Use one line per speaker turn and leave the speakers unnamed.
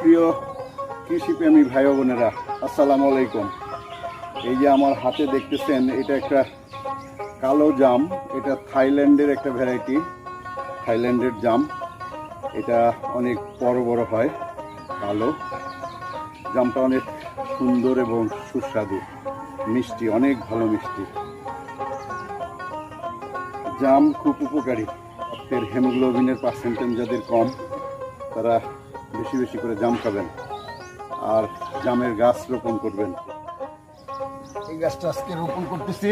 প্রিয় কৃষিপ্রেমী ভাই বোনেরা, আসসালামু আলাইকুম। এই যে আমার হাতে দেখতেছেন, এটা একটা কালো জাম, এটা থাইল্যান্ডের একটা ভ্যারাইটি, থাইল্যান্ডের জাম। এটা অনেক বড় বড় হয়, কালো। জামটা অনেক সুন্দর এবং সুস্বাদু, মিষ্টি, অনেক ভালো মিষ্টি। জাম খুব উপকারী। রক্তের হেমোগ্লোবিনের পার্সেন্টেজ যাদের কম, তারা বেশি বেশি করে জাম খাবেন। আর জামের গাছ রোপণ করবেন। এই গাছটা আজকে রোপণ করতেছি।